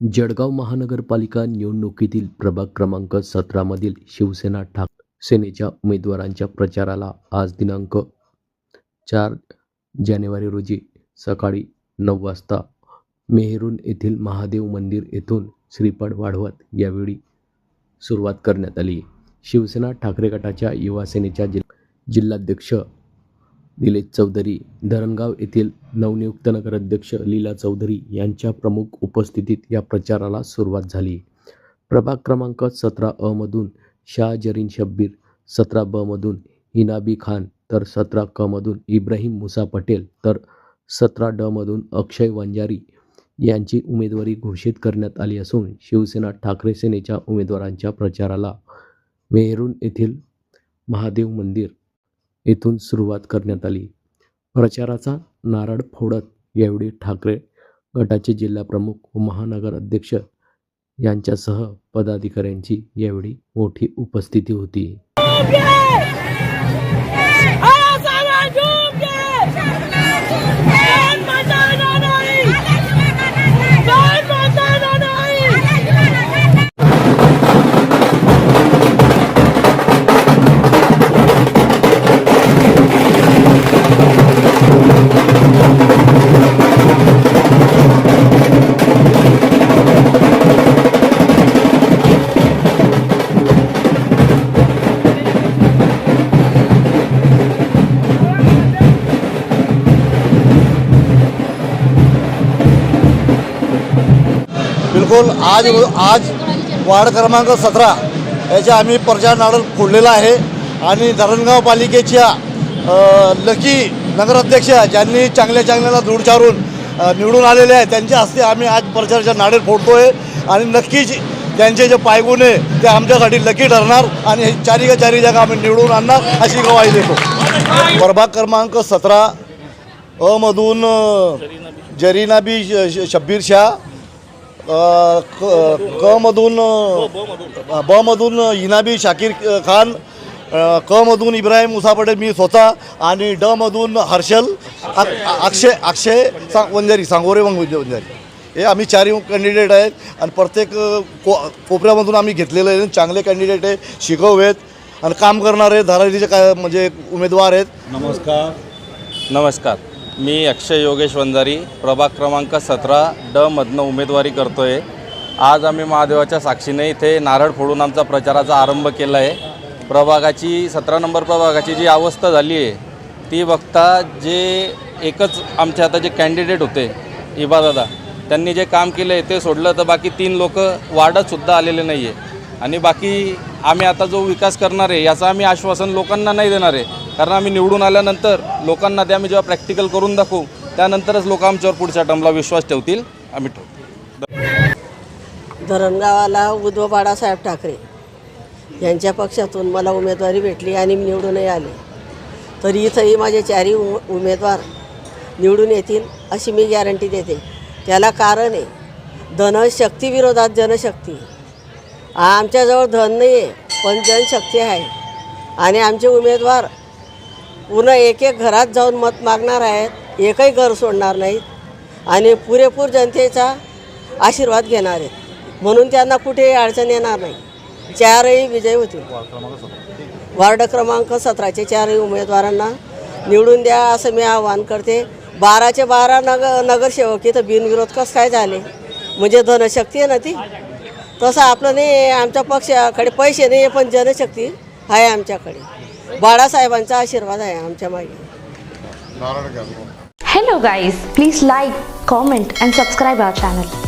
जळगाव महानगरपालिका निवडणुकीतील प्रभाग क्रमांक सतरामधील शिवसेना ठाक सेनेच्या उमेदवारांच्या प्रचाराला आज दिनांक चार जानेवारी रोजी सकाळी नऊ वाजता मेहरून येथील महादेव मंदिर येथून श्रीपाड वाढवत यावेळी सुरुवात करण्यात आली. शिवसेना ठाकरे गटाच्या युवासेनेच्या जि जिल्हाध्यक्ष निलेश चौधरी धरणगाव येथील नवनियुक्त नगराध्यक्ष लीला चौधरी यांच्या प्रमुख उपस्थितीत या प्रचाराला सुरुवात झाली. प्रभाग क्रमांक सतरा अ मधून शाह जरीन शब्बीर सतरा बमधून हिनाबी खान तर सतरा क मधून इब्राहिम मुसा पटेल तर सतरा ड मधून अक्षय वंजारी यांची उमेदवारी घोषित करण्यात आली असून शिवसेना ठाकरे सेनेच्या उमेदवारांच्या प्रचाराला मेहरून येथील महादेव मंदिर येथून सुरुवात करण्यात आली. प्रचाराचा नारळ फोडत यावेळी ठाकरे गटाचे जिल्हाप्रमुख व महानगर अध्यक्ष यांच्यासह पदाधिकाऱ्यांची यावेळी मोठी उपस्थिती होती. बिलकुल आज आज वार्ड क्रमांक सतरा याच्या आम्ही प्रचार नाडल फोडलेला आहे. आणि धरणगाव पालिकेच्या लकी नगराध्यक्ष ज्यांनी चांगल्या चांगल्याला दूर चारून निवडून आलेले आहे त्यांच्या हस्ते आम्ही आज प्रचाराच्या फोडतो फोडतोय. आणि नक्कीच त्यांचे जे पायगुणे ते आमच्यासाठी लकी ठरणार आणि हे चारी का चारी जागा आम्ही निवडून आणणार अशी गवाही देतो. प्रभाग क्रमांक सतरा अमधून जरीनाबी जरीना बी शब्बीर शाह क क मधून ब मधून इनाबी शाकीर खान क मधून इब्राहिम मुसा पटेल मी स्वतः आणि ड मधून हर्षल अक्षय अक्षय सांग वंजारी सांगोरे वंजारी. हे आम्ही चारही कॅन्डिडेट आहेत आणि प्रत्येक को कोपऱ्यामधून आम्ही घेतलेले आहेत चांगले कॅन्डिडेट आहे शिकव आहेत आणि काम करणारे धारावीचे काय म्हणजे उमेदवार आहेत. नमस्कार. नमस्कार. मी अक्षय योगेश वंजारी प्रभाग क्रमांक सतरा ड मधनं उमेदवारी करतो आहे आज आम्ही महादेवाच्या साक्षीने इथे नारळ फोडून आमचा प्रचाराचा आरंभ केला आहे प्रभागाची सतरा नंबर प्रभागाची जी अवस्था झाली आहे ती बघता जे एकच आमचे आता जे कॅन्डिडेट होते इबादादा त्यांनी जे काम केलं आहे ते सोडलं तर बाकी तीन लोक वाढतसुद्धा आलेले नाही आहे आणि बाकी आम्ही आता जो विकास करणार आहे याचं आम्ही आश्वासन लोकांना नाही देणार आहे. कारण आम्ही निवडून आल्यानंतर लोकांना ते आम्ही जेव्हा प्रॅक्टिकल करून दाखवू त्यानंतरच लोक आमच्यावर पुढच्या टर्मला विश्वास ठेवतील आम्ही ठेवू. धरणगावाला उद्धव बाळासाहेब ठाकरे यांच्या पक्षातून मला उमेदवारी भेटली आणि मी निवडूनही आले. तरी इथंही माझे चारही उ उमेदवार निवडून येतील अशी मी गॅरंटी देते. त्याला कारण आहे धनशक्तीविरोधात जनशक्ती. आमच्याजवळ धन नाही आहे पण जनशक्ती आहे. आणि आमचे उमेदवार पूर्ण एक एक घरात जाऊन मत मागणार आहेत एकही घर सोडणार नाहीत. आणि पुरेपूर जनतेचा आशीर्वाद घेणार आहेत. म्हणून त्यांना कुठेही अडचण येणार नाही. चारही विजय होतील. वार्ड क्रमांक सतराचे चारही उमेदवारांना निवडून द्या असं मी आवाहन करते. बाराचे बारा नग नगरसेवक इथं बिनविरोध कसं काय झाले? म्हणजे धनशक्ती आहे ना ती? तसं आपलं नाही आहे. आमच्या पक्षाकडे पैसे नाही आहे पण जनशक्ती आहे आमच्याकडे. बाळासाहेबांचा आशीर्वाद आहे आमच्या मागे. Hello guys please like comment and subscribe our channel